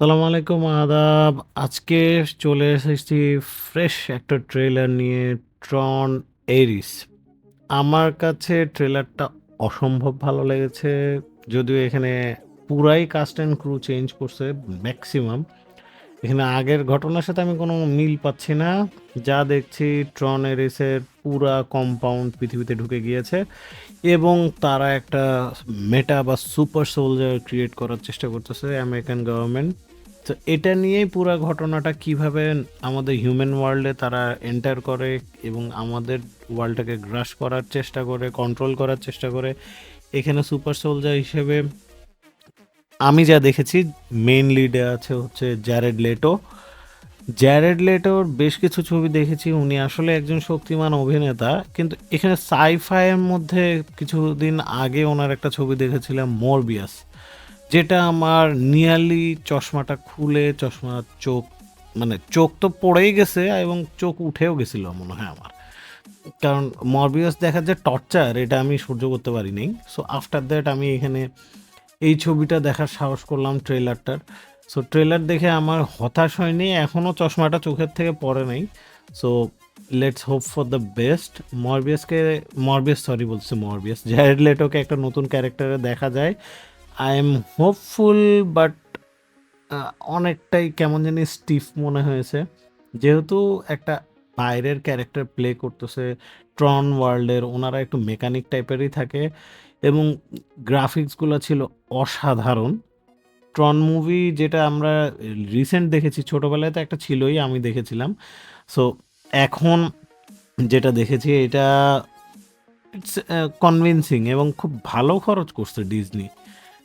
সালাম আলাইকুম, আদাব। আজকে চলে এসেছি ফ্রেশ একটা ট্রেলার নিয়ে ট্রন এরিস আমার কাছে ট্রেলারটা অসম্ভব ভালো লেগেছে, যদিও এখানে পুরাই কাস্ট অ্যান্ড ক্রু চেঞ্জ করছে ম্যাক্সিমাম এখানে আগের ঘটনার সাথে আমি কোনো মিল পাচ্ছি না। যা দেখছি ট্রন এরিসের পুরা কম্পাউন্ড পৃথিবীতে ঢুকে গিয়েছে এবং তারা একটা মেটা বা সুপার সোলজার ক্রিয়েট করার চেষ্টা করতেছে আমেরিকান গভর্নমেন্ট তো এটা নিয়েই পুরো ঘটনাটা কীভাবে আমাদের হিউম্যান ওয়ার্ল্ডে তারা এন্টার করে এবং আমাদের ওয়ার্ল্ডটাকে গ্রাস করার চেষ্টা করে কন্ট্রোল করার চেষ্টা করে, এখানে সুপার সোলজার হিসেবে আমি যা দেখেছি মেইন লিডে আছে হচ্ছে জ্যারেড লেটো জ্যারেড লেটোর বেশ কিছু ছবি দেখেছি। উনি আসলে একজন শক্তিমান অভিনেতা, কিন্তু এখানে সাইফাইয়ের মধ্যে কিছুদিন আগে ওনার একটা ছবি দেখেছিলাম মরবিয়াস যেটা আমার নিয়ারলি চশমাটা খুলে, চশমা চোখ মানে চোখ তো পড়েই গেছে এবং চোখ উঠেও গেছিল মনে হয় আমার। কারণ মরবিয়াস দেখার যে টর্চার এটা আমি সহ্য করতে পারি নাই সো আফটার দ্যাট আমি এখানে এই ছবিটা দেখার সাহস করলাম ট্রেলারটার সো ট্রেলার দেখে আমার হতাশ হয়নি এখনও চশমাটা চোখের থেকে পড়ে নাই। So let's hope for the best মরবিয়াসকে, Morbius sorry বলছে মরবিয়াস জাহেড লেটোকে একটা নতুন ক্যারেক্টারে দেখা যায়। আই এম হোপফুল বাট অনেকটাই কেমন জানি স্টিফ মনে হয়েছে। যেহেতু একটা বাইরের ক্যারেক্টার প্লে করতেছে ট্রন ওয়ার্ল্ডের ওনারা একটু মেকানিক টাইপেরই থাকে এবং গ্রাফিক্সগুলো ছিল অসাধারণ। ট্রন মুভি যেটা আমরা রিসেন্ট দেখেছি, ছোটোবেলায় তো একটা ছিলই, আমি দেখেছিলাম। সো এখন যেটা দেখেছি, এটা ইটস কনভিনসিং এবং খুব ভালো খরচ করছে ডিজনি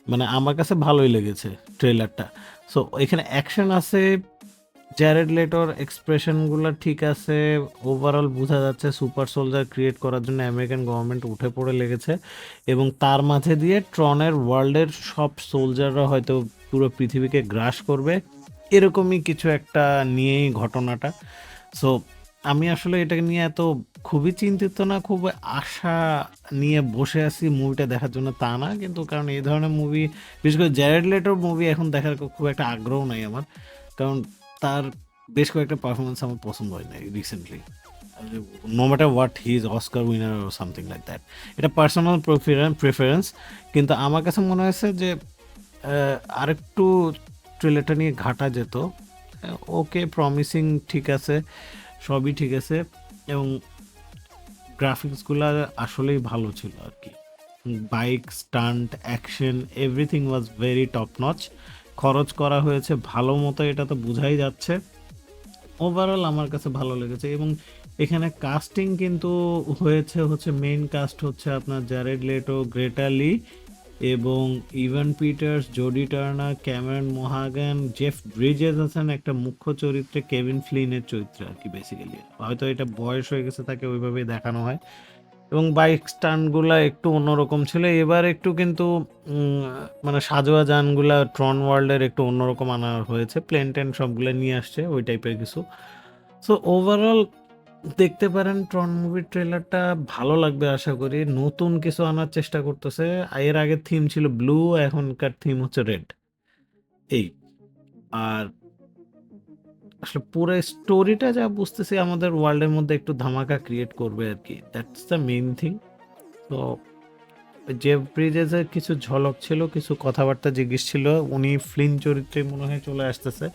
মানে আমার কাছে ভালোই লেগেছে ট্রেলারটা সো এখানে অ্যাকশন আছে জ্যারেড লেটর এক্সপ্রেশনগুলো ঠিক আছে ওভারঅল বোঝা যাচ্ছে সুপার সোলজার ক্রিয়েট করার জন্য আমেরিকান গভর্নমেন্ট উঠে পড়ে লেগেছে এবং তার মাঝে দিয়ে ট্রনের ওয়ার্ল্ডের সব সোলজাররা হয়তো পুরো পৃথিবীকে গ্রাস করবে। এরকমই কিছু একটা নিয়েই ঘটনাটা। সো আমি আসলে এটাকে নিয়ে এত খুবই চিন্তিত না, খুব আশা নিয়ে বসে আছি মুভিটা দেখার জন্য তা না। কিন্তু কারণ এই ধরনের মুভি বিশেষ করে জ্যারেড লেটোর মুভি এখন দেখার খুব একটা আগ্রহ নাই আমার। কারণ তার বেশ কয়েকটা পারফরমেন্স আমার পছন্দ হয় না recently no matter what he is Oscar winner something like that এটা পার্সোনাল প্রেফারেন্স কিন্তু আমার কাছে মনে হয়েছে যে আরেকটু ট্রেলারটা নিয়ে ঘাটা যেত। ওকে প্রমিসিং ঠিক আছে, সবই ঠিক আছে, এবং গ্রাফিক্সগুলো আসলেই ভালো ছিল আর কি। Bike stunt action everything was very top notch খরচ করা হয়েছে ভালো মতো, এটা তো বোঝাই যাচ্ছে। ওভারঅল আমার কাছে ভালো লেগেছে, এবং এখানে কাস্টিং কিন্তু হয়েছে হচ্ছে মেইন কাস্ট হচ্ছে আপনার জ্যারেড লেটো গ্রেটালি এবং Evan Peters, Jodie Turner, Cameron মোহাগান, Jeff Bridges আছেন একটা মুখ্য চরিত্রে কেভিন ফ্লিনের চরিত্রে আর কি বেসিক্যালি হয়তো এটা বয়স হয়ে গেছে তাকে ওইভাবেই দেখানো হয়। এবং বাইক স্টান্টগুলো একটু অন্যরকম ছিল। এবার একটু কিন্তু মানে সাজোয়া যানগুলা ট্রন ওয়ার্ল্ডের একটু অন্যরকম আনা হয়েছে। প্লেন টেন সবগুলো নিয়ে আসছে, ওই টাইপের কিছু। সো ওভারঅল দেখতে পারেন ট্রন মুভির ট্রেলারটা ভালো লাগবে আশা করি। নতুন কিছু আনার চেষ্টা করতেছে। এর আগে থিম ছিল ব্লু এখনকার থিম হচ্ছে রেড এই। আর আসলে পুরো স্টোরিটা যা বুঝতেছি আমাদের ওয়ার্ল্ডের মধ্যে একটু ধামাকা ক্রিয়েট করবে আর কি। দ্যাটস দ্য মেইন থিং তো জেফ ব্রিজেসের কিছু ঝলক ছিল, কিছু কথাবার্তা জিজ্ঞেস ছিল, উনি ফ্লিন চরিত্রে মনে হয় চলে আসতেছে।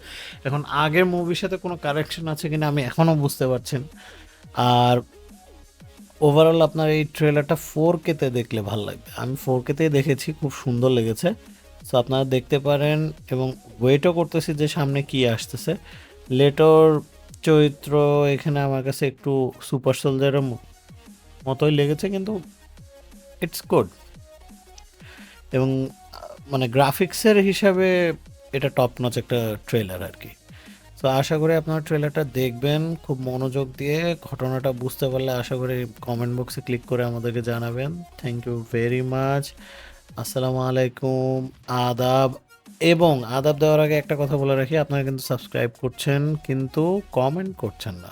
এখন আগের মুভির সাথে কোনো কারেকশন আছে কিনা আমি এখনও বুঝতে পারছেন আর ওভারঅল আপনার এই ট্রেলারটা ফোর কেতে দেখলে ভালো লাগবে। আমি ফোর কেতেই দেখেছি, খুব সুন্দর লেগেছে। সো আপনারা দেখতে পারেন এবং ওয়েটও করতেছি যে সামনে কি আসতেছে। লেটোর চরিত্র এখানে আমার কাছে একটু সুপার সোলজারের মতোই লেগেছে, কিন্তু ইটস গুড এবং মানে গ্রাফিক্সের হিসাবে এটা টপ নচ একটা ট্রেলার আর কি। তো আশা করি আপনারা ট্রেলারটা দেখবেন, খুব মনোযোগ দিয়ে ঘটনাটা বুঝতে পারলে আশা করি কমেন্ট বক্সে ক্লিক করে আমাদেরকে জানাবেন। থ্যাংক ইউ ভেরি মাচ আসসালামু আলাইকুম, আদাব এবং আদাব দেওয়ার আগে একটা কথা বলে রাখি, আপনারা কিন্তু সাবস্ক্রাইব করছেন কিন্তু কমেন্ট করছেন না।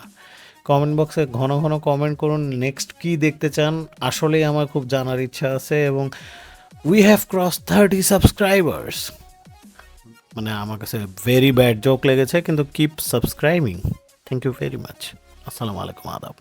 কমেন্ট বক্সে ঘন ঘন কমেন্ট করুন নেক্সট কি দেখতে চান, আসলেই আমার খুব জানার ইচ্ছা আছে এবং we have cross thirty subscribers মানে আমার কাছে ভেরি ব্যাড জোক লেগেছে, কিন্তু keep subscribing thank you very much আসসালামু আলাইকুম, আদাব।